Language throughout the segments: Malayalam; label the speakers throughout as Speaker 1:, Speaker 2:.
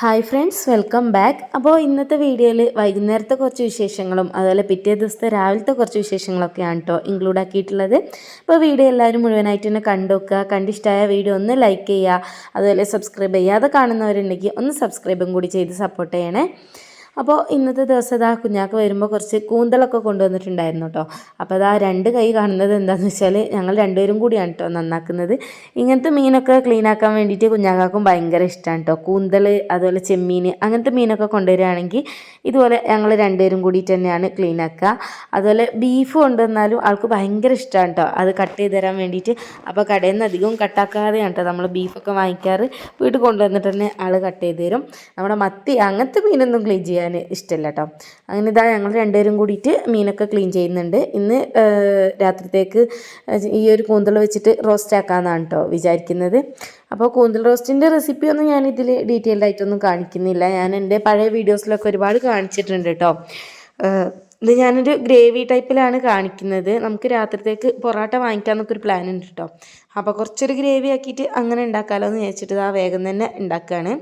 Speaker 1: ഹായ് ഫ്രണ്ട്സ് വെൽക്കം ബാക്ക് അപ്പോൾ ഇന്നത്തെ വീഡിയോയിൽ വൈകുന്നേരത്തെ കുറച്ച് വിശേഷങ്ങളും അതുപോലെ പിറ്റേ ദിവസത്തെ രാവിലത്തെ കുറച്ച് വിശേഷങ്ങളൊക്കെയാണ് കേട്ടോ ഇൻക്ലൂഡ് ആക്കിയിട്ടുള്ളത്. അപ്പോൾ വീഡിയോ എല്ലാവരും മുഴുവനായിട്ട് തന്നെ കണ്ടുവെക്കുക കണ്ടിഷ്ടമായ വീഡിയോ ഒന്ന് ലൈക്ക് ചെയ്യുക. അതുപോലെ സബ്സ്ക്രൈബ് ചെയ്യാതെ കാണുന്നവരുണ്ടെങ്കിൽ ഒന്ന് സബ്സ്ക്രൈബും കൂടി ചെയ്ത് സപ്പോർട്ട് ചെയ്യണേ. അപ്പോൾ ഇന്നത്തെ ദിവസം ഇതാ കുഞ്ഞാക്ക് വരുമ്പോൾ കുറച്ച് കൂന്തലൊക്കെ കൊണ്ടുവന്നിട്ടുണ്ടായിരുന്നു കേട്ടോ അപ്പോൾ അതാ രണ്ട് കൈ കാണുന്നത് എന്താണെന്ന് വെച്ചാൽ ഞങ്ങൾ രണ്ടുപേരും കൂടിയാണ് കേട്ടോ നന്നാക്കുന്നത്. ഇങ്ങനത്തെ മീനൊക്കെ ക്ലീൻ ആക്കാൻ വേണ്ടിയിട്ട് കുഞ്ഞാക്കാക്കും ഭയങ്കര ഇഷ്ടമാണ് കേട്ടോ കൂന്തൽ അതുപോലെ ചെമ്മീൻ അങ്ങനത്തെ മീനൊക്കെ കൊണ്ടുവരികയാണെങ്കിൽ ഇതുപോലെ ഞങ്ങൾ രണ്ടുപേരും കൂടിയിട്ട് തന്നെയാണ് ക്ലീൻ ആക്കുക. അതുപോലെ ബീഫ് കൊണ്ടുവന്നാലും ആൾക്ക് ഭയങ്കര ഇഷ്ടമാണ് കേട്ടോ അത് കട്ട് ചെയ്ത് തരാൻ വേണ്ടിയിട്ട് അപ്പോൾ കടയിൽ നിന്ന് അധികവും കട്ടാക്കാതെയാണ് കേട്ടോ നമ്മൾ ബീഫൊക്കെ വാങ്ങിക്കാറ്. വീട്ടിൽ കൊണ്ടുവന്നിട്ട് തന്നെ ആൾ കട്ട് ചെയ്ത് തരും. നമ്മുടെ മത്തി അങ്ങനത്തെ മീനൊന്നും ക്ലീൻ ചെയ്യാൻ ഇഷ്ടമല്ല കേട്ടോ അങ്ങനെ ഇതാ ഞങ്ങൾ രണ്ടുപേരും കൂടിയിട്ട് മീനൊക്കെ ക്ലീൻ ചെയ്യുന്നുണ്ട്. ഇന്ന് രാത്രിത്തേക്ക് ഈ ഒരു കൂന്തൽ വെച്ചിട്ട് റോസ്റ്റ് ആക്കാമെന്നാണ് കേട്ടോ വിചാരിക്കുന്നത്. അപ്പോൾ കൂന്തൽ റോസ്റ്റിന്റെ റെസിപ്പി ഒന്നും ഞാൻ ഇതിൽ ഡീറ്റെയിൽഡ് ആയിട്ടൊന്നും കാണിക്കുന്നില്ല. ഞാൻ എന്റെ പഴയ വീഡിയോസിലൊക്കെ ഒരുപാട് കാണിച്ചിട്ടുണ്ട് കേട്ടോ ഇത് ഞാനൊരു ഗ്രേവി ടൈപ്പിലാണ് കാണിക്കുന്നത്. നമുക്ക് രാത്രിത്തേക്ക് പൊറോട്ട വാങ്ങിക്കാമെന്നൊക്കെ ഒരു പ്ലാൻ ഉണ്ട് കേട്ടോ അപ്പോൾ കുറച്ചൊരു ഗ്രേവി ആക്കിയിട്ട് അങ്ങനെ ഉണ്ടാക്കാമല്ലോ എന്ന് വിചാരിച്ചിട്ട് ആ വേഗം തന്നെ ഉണ്ടാക്കുകയാണ്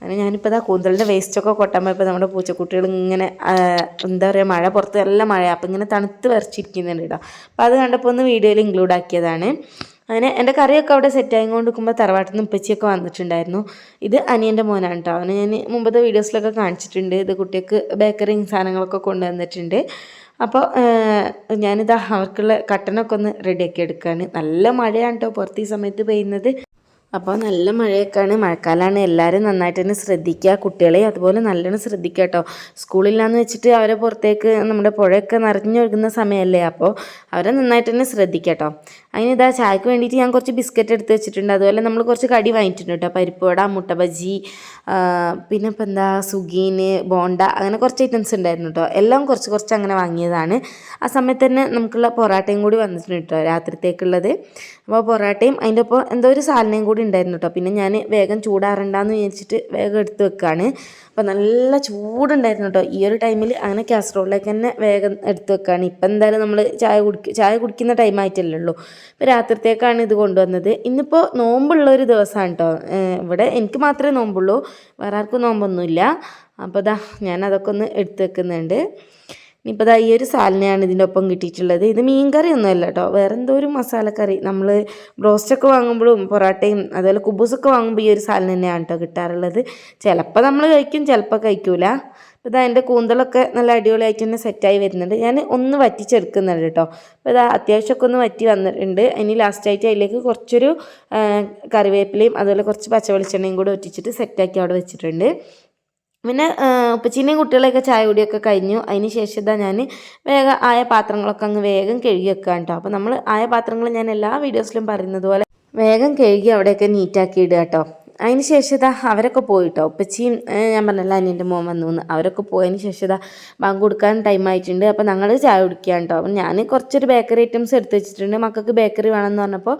Speaker 1: അങ്ങനെ ഞാനിപ്പോൾ ഇതാ കൂന്തലിന്റെ വേസ്റ്റൊക്കെ കൊട്ടാൻ പോയപ്പോൾ നമ്മുടെ പൂച്ചക്കുട്ടികൾ ഇങ്ങനെ എന്താ പറയുക മഴ പുറത്ത് നല്ല മഴ അപ്പോൾ ഇങ്ങനെ തണുത്ത് വരച്ചിരിക്കുന്നുണ്ട് കേട്ടോ അപ്പോൾ അത് കണ്ടപ്പോൾ ഒന്ന് വീഡിയോയിൽ ഇൻക്ലൂഡ് ആക്കിയതാണ്. അങ്ങനെ എന്റെ കറിയൊക്കെ അവിടെ സെറ്റ് ആയി കൊണ്ടിരിക്കുമ്പോൾ തറവാട്ടിൽ നിന്ന് ഉപ്പച്ചിയൊക്കെ വന്നിട്ടുണ്ടായിരുന്നു. ഇത് അനിയന്റെ മോനാണ് കേട്ടോ അവന് ഞാൻ മുമ്പത്തെ വീഡിയോസിലൊക്കെ കാണിച്ചിട്ടുണ്ട്. ഇത് കുട്ടികൾക്ക് ബേക്കറി സാധനങ്ങളൊക്കെ കൊണ്ടുവന്നിട്ടുണ്ട്. അപ്പോൾ ഞാനിതാ അവർക്കുള്ള കട്ടനൊക്കെ ഒന്ന് റെഡിയാക്കി എടുക്കുകയാണ് നല്ല മഴയാണ് കേട്ടോ പുറത്ത് ഈ സമയത്ത് പെയ്യുന്നത്. അപ്പോൾ നല്ല മഴയൊക്കെയാണ്. മഴക്കാലമാണ് എല്ലാവരും നന്നായിട്ട് തന്നെ ശ്രദ്ധിക്കുക. കുട്ടികളെ അതുപോലെ നല്ലോണം ശ്രദ്ധിക്കുക കേട്ടോ. സ്കൂളില്ലാന്ന് വെച്ചിട്ട് അവരെ പുറത്തേക്ക് നമ്മുടെ പുഴയൊക്കെ നിറഞ്ഞൊഴുകുന്ന സമയമല്ലേ? അപ്പോൾ അവരെ നന്നായിട്ട് തന്നെ ശ്രദ്ധിക്കുക കേട്ടോ. അതിന് ഇതാ ചായക്ക് വേണ്ടിയിട്ട് ഞാൻ കുറച്ച് ബിസ്ക്കറ്റ് എടുത്ത് വെച്ചിട്ടുണ്ട്. അതുപോലെ നമ്മൾ കുറച്ച് കടി വാങ്ങിയിട്ടുണ്ട് കേട്ടോ. പരിപ്പുവട മുട്ട ബജി പിന്നെ ഇപ്പം എന്താ സുഗീന് ബോണ്ട അങ്ങനെ കുറച്ച് ഐറ്റംസ് ഉണ്ടായിരുന്നു കേട്ടോ. എല്ലാം കുറച്ച് കുറച്ച് അങ്ങനെ വാങ്ങിയതാണ്. ആ സമയത്ത് തന്നെ നമുക്കുള്ള പൊറാട്ടയും കൂടി വന്നിട്ടുണ്ട് കേട്ടോ രാത്രിത്തേക്കുള്ളത്. അപ്പോൾ പൊറാട്ടയും അതിന്റെ ഒപ്പം എന്തോ ഒരു സാലനയും കൂടി ഉണ്ടായിരുന്നു കേട്ടോ. പിന്നെ ഞാൻ വേഗം ചൂടാറണ്ടെന്ന് വിചാരിച്ചിട്ട് വേഗം എടുത്ത് വെക്കുകയാണ് അപ്പോൾ നല്ല ചൂടുണ്ടായിരുന്നു കേട്ടോ. ഈ ഒരു ടൈമിൽ അങ്ങനെ കാസറോളിലേക്ക് തന്നെ വേഗം എടുത്ത് വെക്കുകയാണ് ഇപ്പം എന്തായാലും നമ്മൾ ചായ കുടിക്കുക ചായ കുടിക്കുന്ന ടൈം ആയിട്ടല്ലേ ഉള്ളൂ. ഇപ്പോൾ രാത്രിത്തേക്കാണ് ഇത് കൊണ്ടുവന്നത്. ഇന്നിപ്പോൾ നോമ്പുള്ള ഒരു ദിവസമാണ് കേട്ടോ ഇവിടെ എനിക്ക് മാത്രമേ നോമ്പുള്ളൂ. വേറെ ആർക്കും നോമ്പൊന്നുമില്ല. അപ്പോൾ ഇതാ ഞാൻ അതൊക്കെ ഒന്ന് എടുത്തു വെക്കുന്നുണ്ട്. ഇനിയിപ്പോൾ ഇതാ ഈ ഒരു സാലിനെയാണ് ഇതിന്റെ ഒപ്പം കിട്ടിയിട്ടുള്ളത്. ഇത് മീൻ കറി ഒന്നുമല്ല കേട്ടോ വേറെ എന്തോ ഒരു മസാലക്കറി. നമ്മൾ ബ്രോസ്റ്റൊക്കെ വാങ്ങുമ്പോഴും പൊറോട്ടയും അതുപോലെ കുബൂസൊക്കെ വാങ്ങുമ്പോൾ ഈ ഒരു സാലിന് തന്നെയാണ് കേട്ടോ കിട്ടാറുള്ളത്. ചിലപ്പോൾ നമ്മൾ കഴിക്കും ചിലപ്പോൾ കഴിക്കൂല. അപ്പോൾ ഇതാ എന്റെ കൂന്തലൊക്കെ നല്ല അടിപൊളിയായിട്ട് തന്നെ സെറ്റായി വരുന്നുണ്ട്. ഞാൻ ഒന്ന് വറ്റിച്ചെടുക്കുന്നുണ്ട് കേട്ടോ. അപ്പോൾ ഇതാ അത്യാവശ്യമൊക്കെ ഒന്ന് വറ്റി വന്നിട്ടുണ്ട്. ഇനി ലാസ്റ്റായിട്ട് അതിലേക്ക് കുറച്ചൊരു കറിവേപ്പിലയും അതുപോലെ കുറച്ച് പച്ച വെളിച്ചെണ്ണയും കൂടി ഒറ്റിച്ചിട്ട് സെറ്റാക്കി അവിടെ വെച്ചിട്ടുണ്ട്. പിന്നെ ഉപ്പച്ചീനെയും കുട്ടികളെയൊക്കെ ചായ കുടിയൊക്കെ കഴിഞ്ഞു. അതിന് ശേഷം ഇതാ ഞാൻ വേഗം ആയ പാത്രങ്ങളൊക്കെ അങ്ങ് വേഗം കഴുകി വെക്കുക കേട്ടോ. അപ്പോൾ നമ്മൾ ആയ പാത്രങ്ങൾ ഞാൻ എല്ലാ വീഡിയോസിലും പറയുന്നത് പോലെ വേഗം കഴുകി അവിടെയൊക്കെ നീറ്റാക്കി ഇടുക കേട്ടോ. അതിന് ശേഷം അവരൊക്കെ പോയിട്ടോ. ഉപ്പച്ചിയും ഞാൻ പറഞ്ഞല്ലോ അനിയന്റെ മോൻ വന്നു എന്ന് അവരൊക്കെ പോയതിന് ശേഷം ഇതാ ബാങ്ക് കൊടുക്കാൻ ടൈം ആയിട്ടുണ്ട്. അപ്പോൾ ഞങ്ങൾ ചായ കുടിക്കുകയാണ് കേട്ടോ അപ്പം ഞാൻ കുറച്ചൊരു ബേക്കറി ഐറ്റംസ് എടുത്ത് വെച്ചിട്ടുണ്ട്. മക്കൾക്ക് ബേക്കറി വേണമെന്ന് പറഞ്ഞപ്പോൾ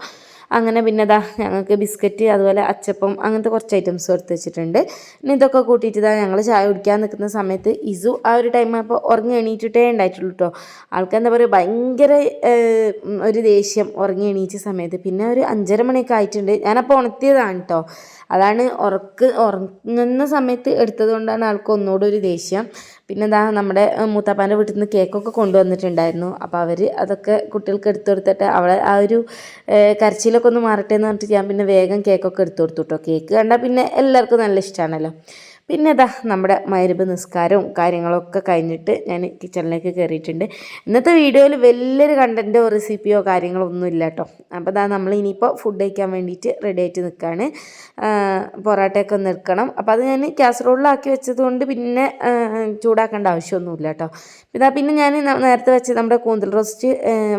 Speaker 1: അങ്ങനെ പിന്നെ ഇതാ ഞങ്ങൾക്ക് ബിസ്ക്കറ്റ് അതുപോലെ അച്ചപ്പം അങ്ങനത്തെ കുറച്ച് ഐറ്റംസ് എടുത്ത് വെച്ചിട്ടുണ്ട്. ഇനി ഇതൊക്കെ കൂട്ടിയിട്ട് ഇതാ ഞങ്ങൾ ചായ കുടിക്കാൻ നിൽക്കുന്ന സമയത്ത് ഇസു ആ ഒരു ടൈം അപ്പോൾ ഉറങ്ങി എണീറ്റിട്ടേ ഉണ്ടായിട്ടുള്ളൂ കേട്ടോ ആൾക്ക് എന്താ പറയുക ഭയങ്കര ഒരു ദേഷ്യം ഉറങ്ങി എണീച്ച സമയത്ത്. പിന്നെ ഒരു അഞ്ചര മണിയൊക്കെ ആയിട്ടുണ്ട്. ഞാനപ്പോൾ ഉണർത്തിയതാണ് കേട്ടോ അതാണ് ഉറക്ക് ഉറങ്ങുന്ന സമയത്ത് എടുത്തത് കൊണ്ടാണ് ആൾക്ക് ഒന്നുകൂടെ ഒരു ദേഷ്യം. പിന്നെ എന്താ നമ്മുടെ മൂത്താപ്പാന്റെ വീട്ടിൽ നിന്ന് കേക്കൊക്കെ കൊണ്ടുവന്നിട്ടുണ്ടായിരുന്നു. അപ്പോൾ അവർ അതൊക്കെ കുട്ടികൾക്ക് എടുത്തു കൊടുത്തിട്ട് അവളെ ആ ഒരു കരച്ചിലൊക്കെ ഒന്ന് മാറട്ടെ എന്ന് പറഞ്ഞിട്ട് ഞാൻ പിന്നെ വേഗം കേക്കൊക്കെ എടുത്തു കൊടുത്തു കേട്ടോ കേക്ക് കണ്ടാൽ പിന്നെ എല്ലാവർക്കും നല്ല ഇഷ്ടമാണല്ലോ പിന്നെ ഇതാ നമ്മുടെ മരുഭ് നിസ്കാരവും കാര്യങ്ങളൊക്കെ കഴിഞ്ഞിട്ട് ഞാൻ കിച്ചണിലേക്ക് കയറിയിട്ടുണ്ട്. ഇന്നത്തെ വീഡിയോയിൽ വലിയൊരു കണ്ടന്റോ റെസിപ്പിയോ കാര്യങ്ങളോ ഒന്നും ഇല്ല കേട്ടോ അപ്പോൾ ഇതാ നമ്മൾ ഇനിയിപ്പോൾ ഫുഡ് കഴിക്കാൻ വേണ്ടിയിട്ട് റെഡി ആയിട്ട് നിൽക്കുകയാണ് പൊറോട്ടയൊക്കെ ഒന്ന് അപ്പോൾ അത് ഞാൻ കാസറോളിലാക്കി വെച്ചത് കൊണ്ട് പിന്നെ ചൂടാക്കേണ്ട ആവശ്യമൊന്നുമില്ല കേട്ടോ ഇതാ പിന്നെ ഞാൻ നേരത്തെ വെച്ച് നമ്മുടെ കൂന്തൽ റോസ്റ്റ്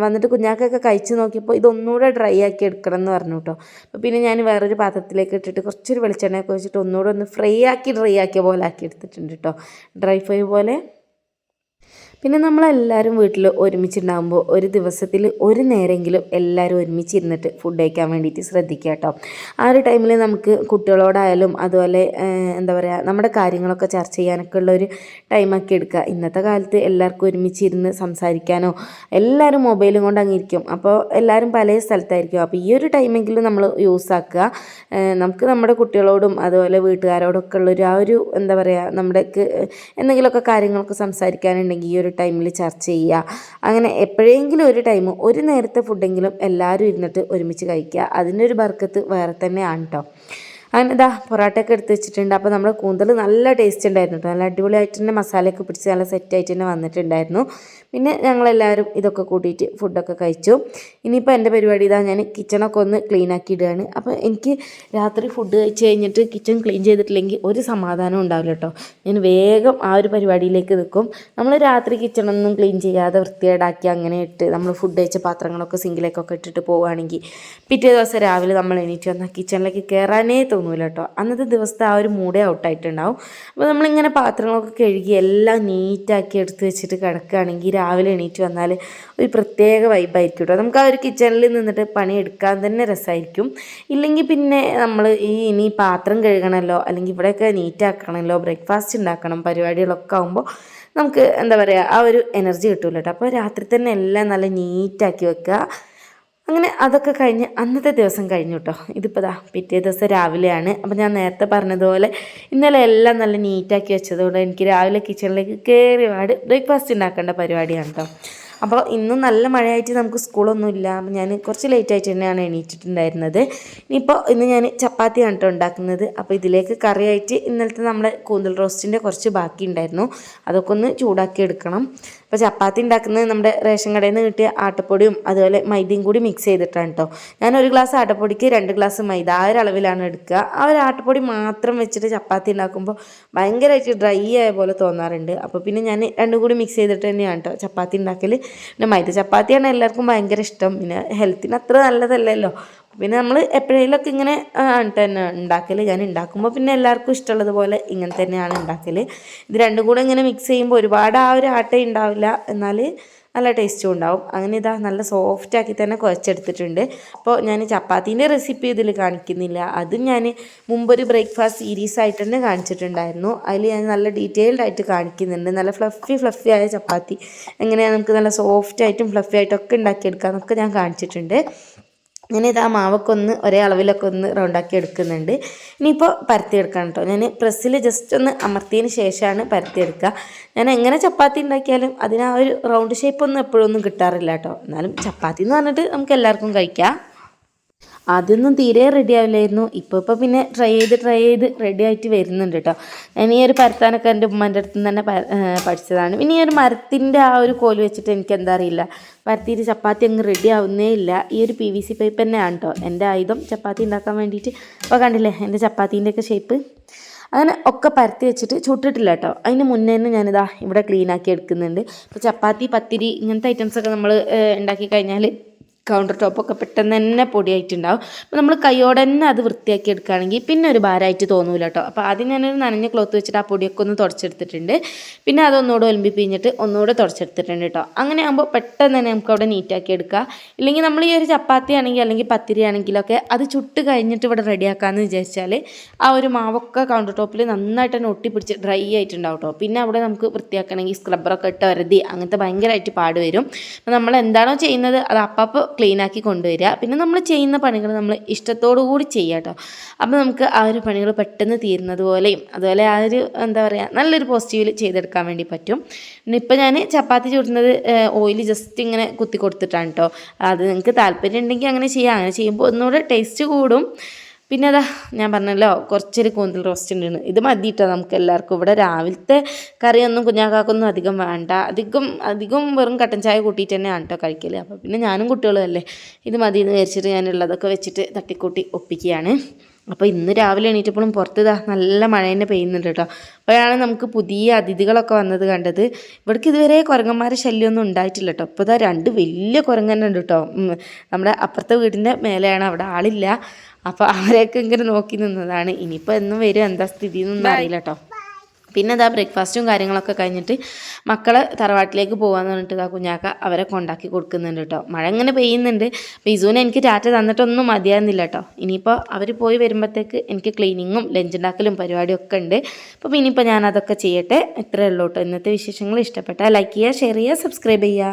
Speaker 1: വന്നിട്ട് കുഞ്ഞാക്കൊക്കെ കഴിച്ച് നോക്കിയപ്പോൾ ഇതൊന്നുകൂടെ ഡ്രൈ ആക്കി എടുക്കണം എന്ന് പറഞ്ഞു കേട്ടോ അപ്പോൾ പിന്നെ ഞാൻ വേറൊരു പാത്രത്തിലേക്ക് ഇട്ടിട്ട് കുറച്ചൊരു വെളിച്ചെണ്ണയൊക്കെ വെച്ചിട്ട് ഒന്നുകൂടെ ഒന്ന് ഫ്രൈ ആക്കി ഡ്രൈ ആക്കിയ പോലെ ആക്കി എടുത്തിട്ടുണ്ട് കേട്ടോ ഡ്രൈ ഫ്രൈ പോലെ പിന്നെ നമ്മളെല്ലാവരും വീട്ടിൽ ഒരുമിച്ചുണ്ടാകുമ്പോൾ ഒരു ദിവസത്തിൽ ഒരു നേരമെങ്കിലും എല്ലാവരും ഒരുമിച്ചിരുന്നിട്ട് ഫുഡ് കഴിക്കാൻ വേണ്ടിയിട്ട് ശ്രദ്ധിക്കുക കേട്ടോ. ആ ഒരു ടൈമിൽ നമുക്ക് കുട്ടികളോടായാലും അതുപോലെ എന്താ പറയുക നമ്മുടെ കാര്യങ്ങളൊക്കെ ചർച്ച ചെയ്യാനൊക്കെ ഉള്ള ഒരു ടൈമാക്കി എടുക്കുക ഇന്നത്തെ കാലത്ത് എല്ലാവർക്കും ഒരുമിച്ചിരുന്ന് സംസാരിക്കാനോ എല്ലാവരും മൊബൈലും കൊണ്ട് അങ്ങിരിക്കും. അപ്പോൾ എല്ലാവരും പല സ്ഥലത്തായിരിക്കും. അപ്പോൾ ഈ ഒരു ടൈമെങ്കിലും നമ്മൾ യൂസ് ആക്കുക നമുക്ക് നമ്മുടെ കുട്ടികളോടും അതുപോലെ വീട്ടുകാരോടൊക്കെ ഉള്ളൊരു ആ ഒരു എന്താ പറയുക നമ്മുടെ എന്തെങ്കിലുമൊക്കെ കാര്യങ്ങളൊക്കെ സംസാരിക്കാനുണ്ടെങ്കിൽ ഈ ഒരു ടൈമിൽ ചർച്ച ചെയ്യുക. അങ്ങനെ എപ്പോഴെങ്കിലും ഒരു ടൈം ഒരു നേരത്തെ ഫുഡെങ്കിലും എല്ലാവരും ഇരുന്നിട്ട് ഒരുമിച്ച് കഴിക്കുക. അതിനൊരു ബർക്കത്ത് വേറെ തന്നെയാണ് കേട്ടോ അങ്ങനെ ഇതാ പൊറോട്ടയൊക്കെ എടുത്ത് വെച്ചിട്ടുണ്ട്. അപ്പോൾ നമ്മുടെ കൂന്തൽ നല്ല ടേസ്റ്റ് ഉണ്ടായിരുന്നു കേട്ടോ നല്ല അടിപൊളിയായിട്ട് തന്നെ മസാലയൊക്കെ പിടിച്ച് നല്ല സെറ്റായിട്ട് തന്നെ വന്നിട്ടുണ്ടായിരുന്നു. പിന്നെ ഞങ്ങളെല്ലാവരും ഇതൊക്കെ കൂട്ടിയിട്ട് ഫുഡൊക്കെ കഴിച്ചു. ഇനിയിപ്പോൾ എന്റെ പരിപാടി ഇതാ ഞാൻ കിച്ചണൊക്കെ ഒന്ന് ക്ലീൻ ആക്കി ഇടുകയാണ് അപ്പോൾ എനിക്ക് രാത്രി ഫുഡ് കഴിച്ച് കഴിഞ്ഞിട്ട് കിച്ചൺ ക്ലീൻ ചെയ്തിട്ടില്ലെങ്കിൽ ഒരു സമാധാനം ഉണ്ടാവില്ല കേട്ടോ ഞാൻ വേഗം ആ ഒരു പരിപാടിയിലേക്ക് നിൽക്കും നമ്മൾ രാത്രി കിച്ചണൊന്നും ക്ലീൻ ചെയ്യാതെ വൃത്തികേടാക്കി അങ്ങനെ ഇട്ട് നമ്മൾ ഫുഡ് കഴിച്ച പാത്രങ്ങളൊക്കെ സിങ്കിലേക്കൊക്കെ ഇട്ടിട്ട് പോവുകയാണെങ്കിൽ പിറ്റേ ദിവസം രാവിലെ നമ്മൾ എണീറ്റ് വന്നാൽ കിച്ചണിലേക്ക് കയറാനേ തോന്നൂല കേട്ടോ അന്നത്തെ ദിവസത്തെ ആ ഒരു മൂഡേ ഔട്ടായിട്ടുണ്ടാവും അപ്പോൾ നമ്മളിങ്ങനെ പാത്രങ്ങളൊക്കെ കഴുകി എല്ലാം നീറ്റാക്കി എടുത്ത് വെച്ചിട്ട് കിടക്കുകയാണെങ്കിൽ രാവിലെ എണീറ്റ് വന്നാൽ ഒരു പ്രത്യേക വൈബായിരിക്കും കേട്ടോ നമുക്ക് ആ ഒരു കിച്ചണിൽ നിന്നിട്ട് പണി എടുക്കാൻ തന്നെ രസമായിരിക്കും ഇല്ലെങ്കിൽ പിന്നെ നമ്മൾ ഈ ഇനി പാത്രം കഴുകണമല്ലോ അല്ലെങ്കിൽ ഇവിടെയൊക്കെ നീറ്റാക്കണമല്ലോ ബ്രേക്ക്ഫാസ്റ്റ് ഉണ്ടാക്കണം പരിപാടികളൊക്കെ ആകുമ്പോൾ നമുക്ക് എന്താ പറയുക ആ ഒരു എനർജി കിട്ടൂല കേട്ടോ അപ്പോൾ രാത്രി തന്നെ എല്ലാം നല്ല നീറ്റാക്കി വെക്കുക. അങ്ങനെ അതൊക്കെ കഴിഞ്ഞ് അന്നത്തെ ദിവസം കഴിഞ്ഞു കേട്ടോ ഇതിപ്പോൾ ദാ പിറ്റേ ദിവസം രാവിലെയാണ്. അപ്പോൾ ഞാൻ നേരത്തെ പറഞ്ഞതുപോലെ ഇന്നലെ എല്ലാം നല്ല നീറ്റാക്കി വെച്ചതുകൊണ്ട് എനിക്ക് രാവിലെ കിച്ചണിലേക്ക് കയറി പാട് ബ്രേക്ക്ഫാസ്റ്റ് ഉണ്ടാക്കേണ്ട പരിപാടിയാണ് കേട്ടോ അപ്പോൾ ഇന്നും നല്ല മഴയായിട്ട് നമുക്ക് സ്കൂളൊന്നും ഇല്ല. അപ്പോൾ ഞാൻ കുറച്ച് ലേറ്റായിട്ട് തന്നെയാണ് എണീറ്റിട്ടുണ്ടായിരുന്നത്. ഇനിയിപ്പോൾ ഇന്ന് ഞാൻ ചപ്പാത്തിയാണ് കേട്ടോ ഉണ്ടാക്കുന്നത്. അപ്പോൾ ഇതിലേക്ക് കറിയായിട്ട് ഇന്നലത്തെ നമ്മുടെ കൂന്തൽ റോസ്റ്റിന്റെ കുറച്ച് ബാക്കി ഉണ്ടായിരുന്നു അതൊക്കെ ഒന്ന് ചൂടാക്കി എടുക്കണം. അപ്പോൾ ചപ്പാത്തി ഉണ്ടാക്കുന്നത് നമ്മുടെ റേഷൻ കടയിൽ നിന്ന് കിട്ടിയ ആട്ടപ്പൊടിയും അതുപോലെ മൈദയും കൂടി മിക്സ് ചെയ്തിട്ടാണ് കേട്ടോ ഞാൻ ഒരു ഗ്ലാസ് ആട്ടപ്പൊടിക്ക് രണ്ട് ഗ്ലാസ് മൈദ ആ ഒരു അളവിലാണ് എടുക്കുക. ആ ഒരു ആട്ടപ്പൊടി മാത്രം വെച്ചിട്ട് ചപ്പാത്തി ഉണ്ടാക്കുമ്പോൾ ഭയങ്കരമായിട്ട് ഡ്രൈ ആയ പോലെ തോന്നാറുണ്ട്. അപ്പോൾ പിന്നെ ഞാൻ രണ്ടും കൂടി മിക്സ് ചെയ്തിട്ട് തന്നെയാണ് കേട്ടോ ചപ്പാത്തി ഉണ്ടാക്കൽ പിന്നെ മൈദ ചപ്പാത്തിയാണ് എല്ലാവർക്കും ഭയങ്കര ഇഷ്ടം. പിന്നെ ഹെൽത്തിന് അത്ര നല്ലതല്ലല്ലോ. പിന്നെ നമ്മൾ എപ്പോഴേലൊക്കെ ഇങ്ങനെ ആണ് തന്നെ ഉണ്ടാക്കൽ ഞാൻ ഉണ്ടാക്കുമ്പോൾ പിന്നെ എല്ലാവർക്കും ഇഷ്ടമുള്ളതുപോലെ ഇങ്ങനെ തന്നെയാണ് ഉണ്ടാക്കൽ ഇത് രണ്ടും കൂടെ ഇങ്ങനെ മിക്സ് ചെയ്യുമ്പോൾ ഒരുപാട് ആ ഒരു ആട്ട ഉണ്ടാവില്ല. എന്നാൽ നല്ല ടേസ്റ്റും ഉണ്ടാവും. അങ്ങനെ ഇതാ നല്ല സോഫ്റ്റ് ആക്കി തന്നെ കുഴച്ചെടുത്തിട്ടുണ്ട്. അപ്പോൾ ഞാൻ ചപ്പാത്തീന്റെ റെസിപ്പി ഇതിൽ കാണിക്കുന്നില്ല. അതും ഞാൻ മുമ്പൊരു ബ്രേക്ക്ഫാസ്റ്റ് സീരീസ് ആയിട്ട് തന്നെ കാണിച്ചിട്ടുണ്ടായിരുന്നു. അതിൽ ഞാൻ നല്ല ഡീറ്റെയിൽഡ് ആയിട്ട് കാണിക്കുന്നുണ്ട്. നല്ല ഫ്ലഫി ഫ്ലഫി ആയ ചപ്പാത്തി. എങ്ങനെയാണ് നമുക്ക് നല്ല സോഫ്റ്റ് ആയിട്ടും ഫ്ലഫി ആയിട്ടും ഒക്കെ ഉണ്ടാക്കിയെടുക്കാമെന്നൊക്കെ ഞാൻ കാണിച്ചിട്ടുണ്ട്. ഞാൻ ഇത് ആ മാവൊക്കെ ഒന്ന് ഒരേ അളവിലൊക്കെ ഒന്ന് റൗണ്ടാക്കി എടുക്കുന്നുണ്ട്. ഇനിയിപ്പോൾ പരത്തിയെടുക്കണം കേട്ടോ ഞാൻ പ്രസ്സിൽ ജസ്റ്റ് ഒന്ന് അമർത്തിയതിന് ശേഷമാണ് പരത്തിയെടുക്കുക ഞാൻ എങ്ങനെ ചപ്പാത്തി ഉണ്ടാക്കിയാലും അതിന് ആ ഒരു റൗണ്ട് ഷേപ്പ് ഒന്നും എപ്പോഴും ഒന്നും കിട്ടാറില്ല കേട്ടോ എന്നാലും ചപ്പാത്തി എന്ന് പറഞ്ഞിട്ട് നമുക്ക് എല്ലാവർക്കും കഴിക്കാം. ആദ്യമൊന്നും തീരെ റെഡി ആവില്ലായിരുന്നു. ഇപ്പോൾ ഇപ്പോൾ പിന്നെ ട്രൈ ചെയ്ത് ട്രൈ ചെയ്ത് റെഡി ആയിട്ട് വരുന്നുണ്ട് കേട്ടോ ഞാൻ ഈ ഒരു പരത്താനൊക്കെ എന്റെ ഉമ്മന്റെ അടുത്ത് നിന്ന് തന്നെ പഠിച്ചതാണ്. പിന്നെ ഈ ഒരു മരത്തിന്റെ ആ ഒരു കോൽ വെച്ചിട്ട് എനിക്ക് എന്താ അറിയില്ല. പരത്തിയിട്ട് ചപ്പാത്തി അങ്ങ് റെഡി ആവുന്നേ ഇല്ല. ഈ ഒരു പി വി സി പൈപ്പ് തന്നെയാണ് കേട്ടോ എന്റെ ആയുധം ചപ്പാത്തി ഉണ്ടാക്കാൻ വേണ്ടിയിട്ട്. അപ്പോൾ കണ്ടില്ലേ എന്റെ ചപ്പാത്തീന്റെയൊക്കെ ഷേപ്പ് അങ്ങനെ ഒക്കെ പരത്തി വെച്ചിട്ട് ചുട്ടിട്ടില്ല കേട്ടോ അതിന് മുന്നേ തന്നെ ഞാനിതാ ഇവിടെ ക്ലീനാക്കി എടുക്കുന്നുണ്ട്. ഇപ്പോൾ ചപ്പാത്തി പത്തിരി ഇങ്ങനത്തെ ഐറ്റംസൊക്കെ നമ്മൾ ഉണ്ടാക്കി കഴിഞ്ഞാൽ കൗണ്ടർ ടോപ്പൊക്കെ പെട്ടെന്ന് തന്നെ പൊടിയായിട്ടുണ്ടാവും. അപ്പോൾ നമ്മൾ കൈയോടെ തന്നെ അത് വൃത്തിയാക്കി എടുക്കുകയാണെങ്കിൽ പിന്നെ ഒരു ഭാരമായിട്ട് തോന്നൂല കേട്ടോ അപ്പോൾ ആദ്യം ഞാനൊരു നനഞ്ഞ ക്ലോത്ത് വെച്ചിട്ട് ആ പൊടിയൊക്കെ ഒന്ന് തുടച്ചെടുത്തിട്ടുണ്ട്. പിന്നെ അതൊന്നുകൂടെ ഒലിമ്പി പിഴിഞ്ഞിട്ട് ഒന്നുകൂടെ തുടച്ചെടുത്തിട്ടുണ്ട് കേട്ടോ അങ്ങനെ ആകുമ്പോൾ പെട്ടെന്ന് തന്നെ നമുക്ക് അവിടെ നീറ്റാക്കി എടുക്കുക ഇല്ലെങ്കിൽ നമ്മൾ ഈ ഒരു ചപ്പാത്തി ആണെങ്കിൽ അല്ലെങ്കിൽ പത്തിരി ആണെങ്കിലൊക്കെ അത് ചുട്ട് കഴിഞ്ഞിട്ട് ഇവിടെ റെഡിയാക്കാമെന്ന് വിചാരിച്ചാൽ ആ ഒരു മാവൊക്കെ കൗണ്ടർ ടോപ്പിൽ നന്നായിട്ട് തന്നെ ഒട്ടിപ്പിടിച്ച് ഡ്രൈ ആയിട്ടുണ്ടാവും കേട്ടോ പിന്നെ അവിടെ നമുക്ക് വൃത്തിയാക്കണമെങ്കിൽ സ്ക്രബ്ബറൊക്കെ ഇട്ട് വരുതി അങ്ങനത്തെ ഭയങ്കരമായിട്ട് പാട് വരും. അപ്പോൾ നമ്മൾ എന്താണോ ചെയ്യുന്നത് അത് അപ്പപ്പോൾ ക്ലീൻ ആക്കി കൊണ്ടുവരിക. പിന്നെ നമ്മൾ ചെയ്യുന്ന പണികൾ നമ്മൾ ഇഷ്ടത്തോടു കൂടി ചെയ്യുക കേട്ടോ അപ്പോൾ നമുക്ക് ആ ഒരു പണികൾ പെട്ടെന്ന് തീരുന്നത് പോലെയും അതുപോലെ ആ ഒരു എന്താ പറയുക നല്ലൊരു പോസിറ്റീവിൽ ചെയ്തെടുക്കാൻ വേണ്ടി പറ്റും. പിന്നെ ഇപ്പോൾ ഞാൻ ചപ്പാത്തി ചുടുന്നത് ഓയിൽ ജസ്റ്റ് ഇങ്ങനെ കുത്തി കൊടുത്തിട്ടാണ് കേട്ടോ അത് നിങ്ങൾക്ക് താല്പര്യം ഉണ്ടെങ്കിൽ അങ്ങനെ ചെയ്യാം. അങ്ങനെ ചെയ്യുമ്പോൾ ഒന്നുകൂടെ ടേസ്റ്റ് കൂടും. പിന്നെ അതാ ഞാൻ പറഞ്ഞല്ലോ കുറച്ചൊരു കൂന്തൽ റോസ്റ്റ് ഉണ്ട് ഇത് മതി കേട്ടോ നമുക്ക് എല്ലാവർക്കും. ഇവിടെ രാവിലത്തെ കറിയൊന്നും കുഞ്ഞാക്കാക്കൊന്നും അധികം വേണ്ട. അധികം അധികം വെറും കട്ടൻ ചായ കൂട്ടിയിട്ട് തന്നെയാണ് കേട്ടോ കഴിക്കൽ അപ്പോൾ പിന്നെ ഞാനും കുട്ടികളും അല്ലേ ഇത് മതി എന്ന് വിചാരിച്ചിട്ട് ഞാനുള്ളതൊക്കെ വെച്ചിട്ട് തട്ടിക്കൂട്ടി ഒപ്പിക്കുകയാണ്. അപ്പോൾ ഇന്ന് രാവിലെ എണീറ്റപ്പോഴും പുറത്ത് നല്ല മഴ തന്നെ പെയ്യുന്നുണ്ട് കേട്ടോ അപ്പോഴാണ് നമുക്ക് പുതിയ അതിഥികളൊക്കെ വന്നത് കണ്ടത്. ഇവിടേക്ക് ഇതുവരെ കുരങ്ങന്മാരെ ശല്യമൊന്നും ഉണ്ടായിട്ടില്ല കേട്ടോ ഇപ്പോൾ ഇതാ രണ്ട് വലിയ കുരങ്ങനുണ്ട് കേട്ടോ നമ്മുടെ അപ്പുറത്തെ വീടിന്റെ മേലെയാണ്. അവിടെ ആളില്ല. അപ്പോൾ അവരെയൊക്കെ ഇങ്ങനെ നോക്കി നിന്നതാണ്. ഇനിയിപ്പോൾ എന്നും വരും. എന്താ സ്ഥിതി എന്നൊന്നും അറിയില്ല കേട്ടോ പിന്നെ ഇതാ ബ്രേക്ക്ഫാസ്റ്റും കാര്യങ്ങളൊക്കെ കഴിഞ്ഞിട്ട് മക്കളെ തറവാട്ടിലേക്ക് പോകാന്ന് പറഞ്ഞിട്ട് ഇതാ കുഞ്ഞാക്ക അവരെ കൊണ്ടാക്കി കൊടുക്കുന്നുണ്ട് കേട്ടോ മഴ ഇങ്ങനെ പെയ്യുന്നുണ്ട്. ബിസുവിനെ എനിക്ക് ടാറ്റ തന്നിട്ടൊന്നും മതിയായിരുന്നില്ല കേട്ടോ ഇനിയിപ്പോൾ അവർ പോയി വരുമ്പോഴത്തേക്ക് എനിക്ക് ക്ലീനിങ്ങും ലഞ്ച് ഉണ്ടാക്കലും പരിപാടിയും ഒക്കെ ഉണ്ട്. അപ്പോൾ ഇനിയിപ്പോൾ ഞാൻ അതൊക്കെ ചെയ്യട്ടെ. ഇത്രയേ ഉള്ളൂ കേട്ടോ ഇന്നത്തെ വിശേഷങ്ങൾ ഇഷ്ടപ്പെട്ടാൽ ലൈക്ക് ചെയ്യുക ഷെയർ ചെയ്യുക സബ്സ്ക്രൈബ് ചെയ്യുക.